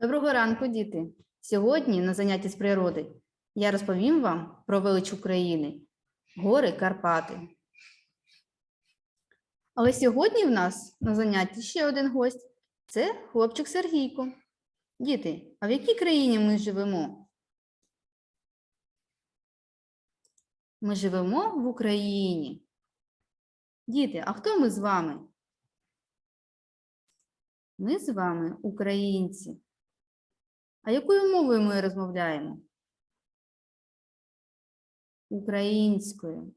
Доброго ранку, діти! Сьогодні на занятті з природи я розповім вам про велич України гори Карпати. Але сьогодні в нас на занятті ще один гость це хлопчик Сергійко. Діти, а в якій країні ми живемо? Ми живемо в Україні. Діти, а хто ми з вами? Ми з вами українці. А якою мовою ми розмовляємо? Українською.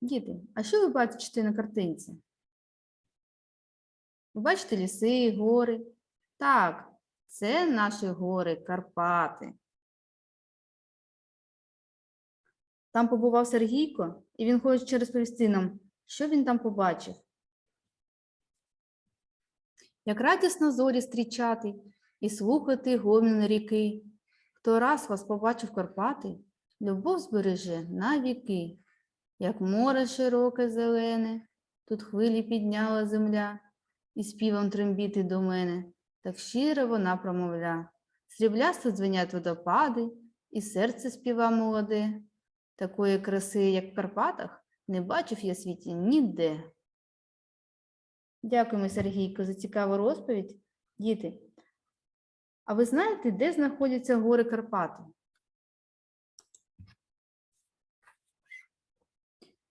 Діти, а що ви бачите на картинці? Ви бачите ліси, гори? Так, це наші гори Карпати. Там побував Сергійко, і він хоче розповісти нам, що він там побачив. Як радісно зорі стрічати і слухати гомін ріки. Хто раз вас побачив Карпати, любов збереже на віки. Як море широке зелене, тут хвилі підняла земля, і співом трембіти до мене, так щиро вона промовля. Сріблясто дзвенять водопади, і серце співа молоде. Такої краси, як в Карпатах, не бачив я світі ніде. Дякуємо, Сергійко, за цікаву розповідь. Діти, а ви знаєте, де знаходяться гори Карпати?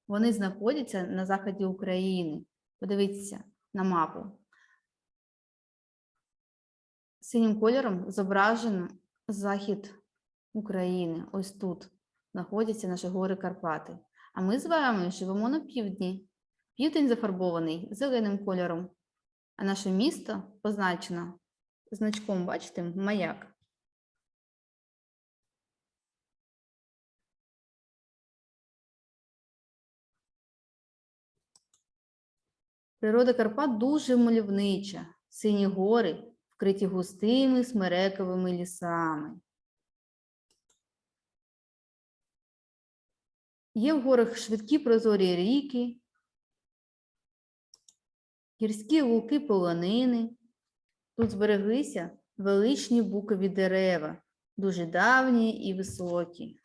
Вони знаходяться на заході України. Подивіться на мапу. Синім кольором зображено захід України. Ось тут знаходяться наші гори Карпати. А ми з вами живемо на півдні. Південь зафарбований зеленим кольором, а наше місто позначено значком, бачите, маяк. Природа Карпат дуже мальовнича. Сині гори вкриті густими смерековими лісами. Є в горах швидкі прозорі ріки, гірські луки полонини. Тут збереглися величні букові дерева, дуже давні і високі.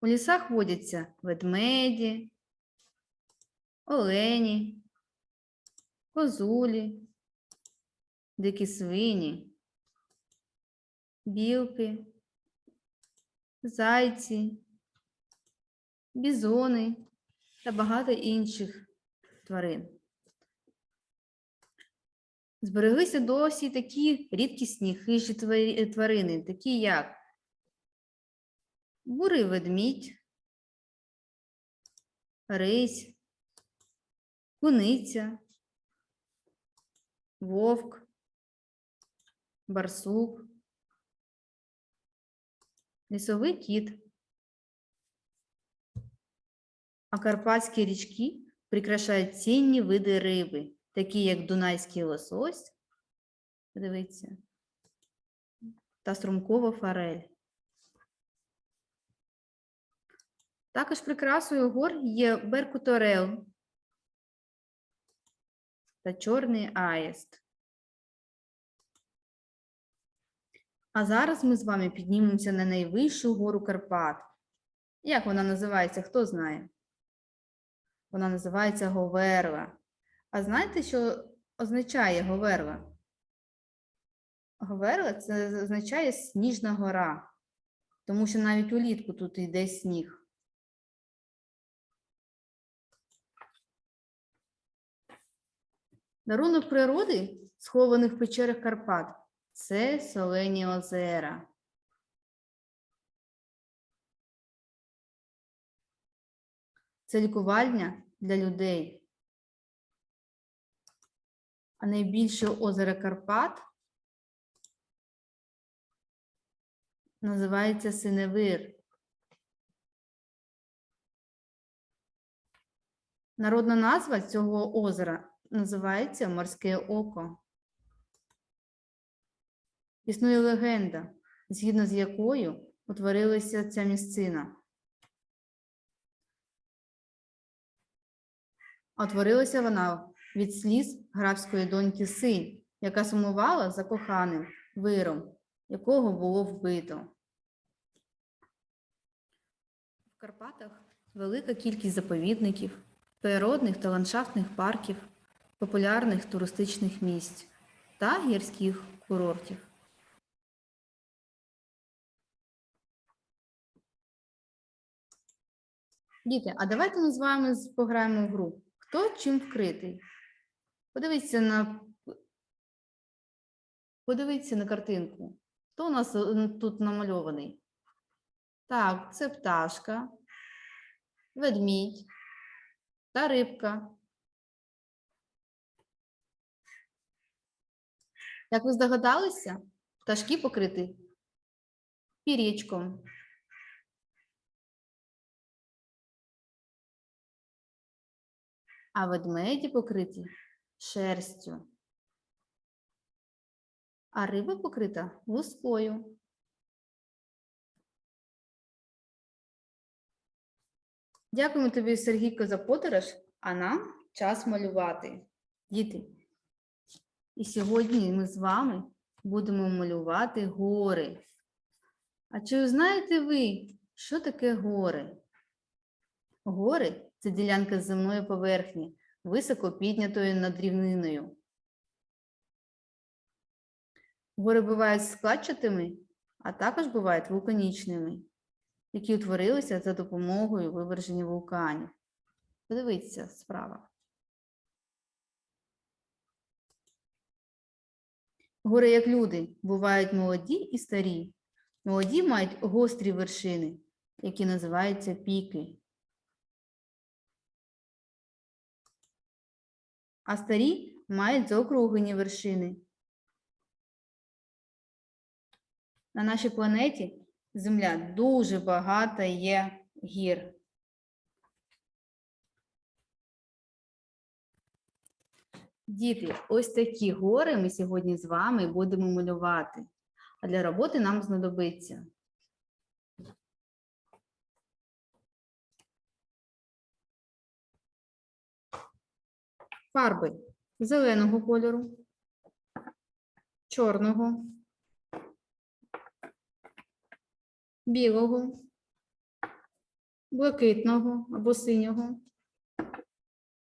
У лісах водяться ведмеді, олені, козулі, дикі свині, білки, зайці, бізони та багато інших тварин. Збереглися досі такі рідкісні хижі тварини, такі як бурий ведмідь, рись, куниця, вовк, барсук, лісовий кіт. А карпатські річки прикрашають цінні види риби, такі як дунайський лосось, подивіться, та струмкова форель. Також прикрасою гор є беркуторел та чорний аїст. А зараз ми з вами піднімемося на найвищу гору Карпат. Як вона називається, хто знає? Вона називається Говерла. А знаєте, що означає Говерла? Говерла це означає сніжна гора, тому що навіть улітку тут йде сніг. Дарунок природи, схованих в печерах Карпат, це солені озера. Це лікувальня для людей. А найбільше озеро Карпат називається Синевир. Народна назва цього озера називається Морське око. Існує легенда, згідно з якою утворилася ця місцина. Отворилася вона від сліз графської доньки синь, яка сумувала за коханим виром, якого було вбито. В Карпатах велика кількість заповідників, природних та ландшафтних парків, популярних туристичних місць та гірських курортів. Діти, а давайте ми з вами пограємо в гру. Хто чим вкритий? Подивіться на Подивіться на картинку. Хто у нас е, тут намальований? Так, це пташка, ведмідь та рибка. Як ви здогадалися, пташки покриті пірічком. А ведмеді покриті шерстю. А риба покрита лускою. Дякуємо тобі, Сергійко, за подорож, а нам час малювати. Діти. І сьогодні ми з вами будемо малювати гори. А чи знаєте ви, що таке гори? Гори це ділянка земної поверхні, високо піднятої над рівниною. Гори бувають складчатими, а також бувають вулканічними, які утворилися за допомогою виверження вулканів. Подивіться справа. Гори, як люди, бувають молоді і старі. Молоді мають гострі вершини, які називаються піки. А старі мають заокруглені вершини. На нашій планеті Земля дуже багато є гір. Діти, ось такі гори ми сьогодні з вами будемо малювати. А для роботи нам знадобиться фарби зеленого кольору, чорного, білого, блакитного або синього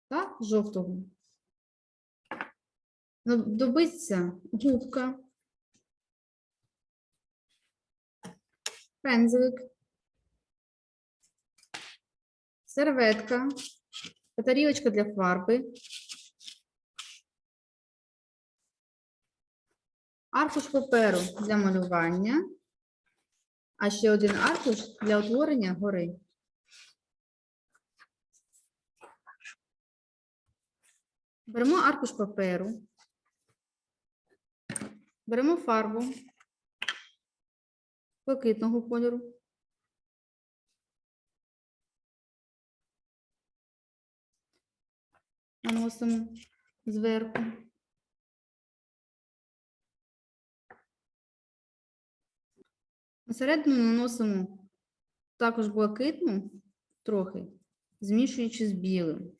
та жовтого. Добиться губка, пензлик, серветка, та тарілочка для фарби, аркуш паперу для малювання, а ще один аркуш для утворення гори. Беремо аркуш паперу, беремо фарбу блакитного кольору. Наносимо зверху. Середину наносимо також блакитну трохи, змішуючи з білим.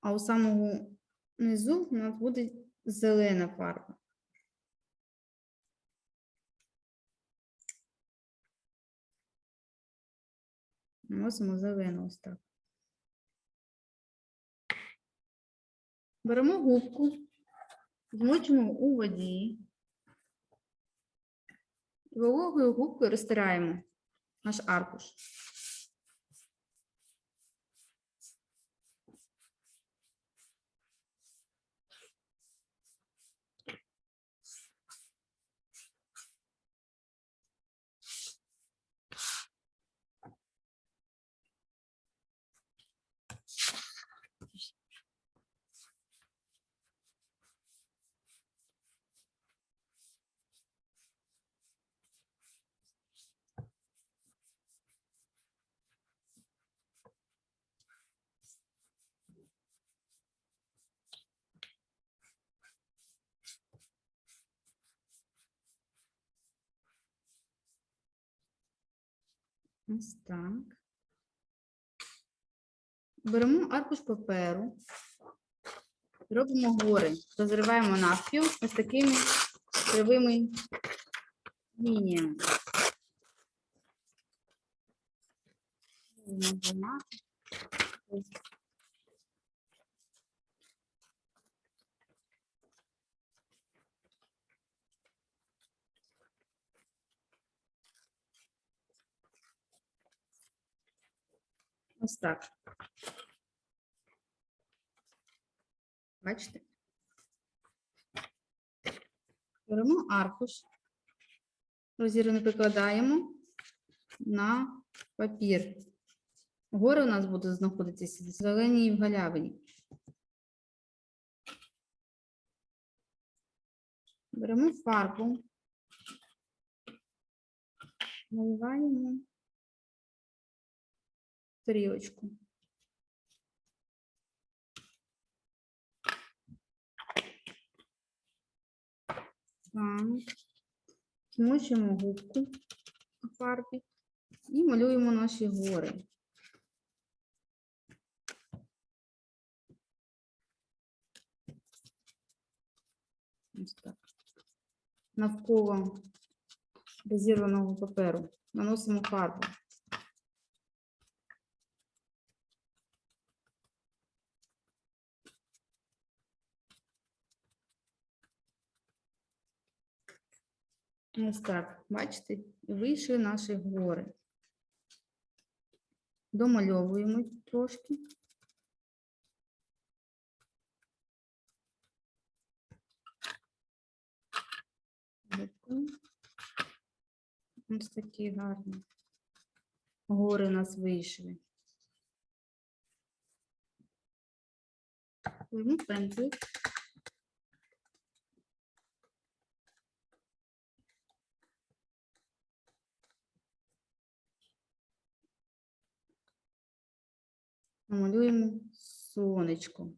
А у самого низу у нас буде зелена фарба. Наносимо зелену ось так. Беремо губку, змочимо у воді. Вологою губкою розтираємо наш аркуш. Ось так. Беремо аркуш паперу, робимо гори, розриваємо навпіл ось такими кривими лініями. Ось. Ось так. Бачите? Беремо аркуш, розірваний викладаємо на папір. Гори у нас будуть знаходитися в зеленій в галявині. Беремо фарбу, наливаємо тарілочку. Так. Змочуємо губку у фарбі і малюємо наші гори. Ось так. Навколо розірваного паперу наносимо фарбу. Ось так, бачите, вийшли наші гори. Домальовуємо трошки. Ось такі гарні. Гори у нас вийшли. Візьму пензлик. Намалюємо сонечко.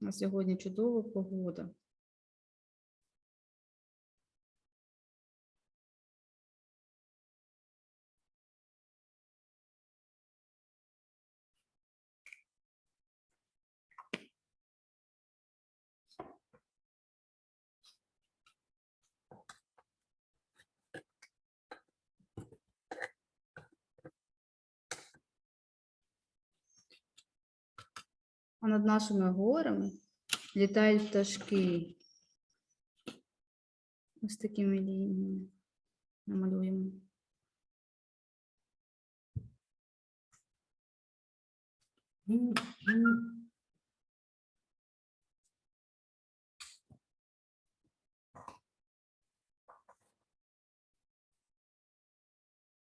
На сьогодні чудова погода. А над нашими горами літають пташки. Ось такими лініями намалюємо.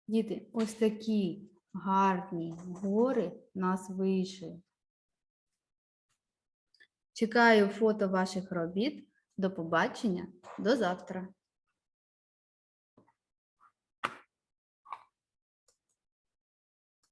Діти, ось такі гарні гори нас вийшли. Чекаю фото ваших робіт. До побачення, до завтра.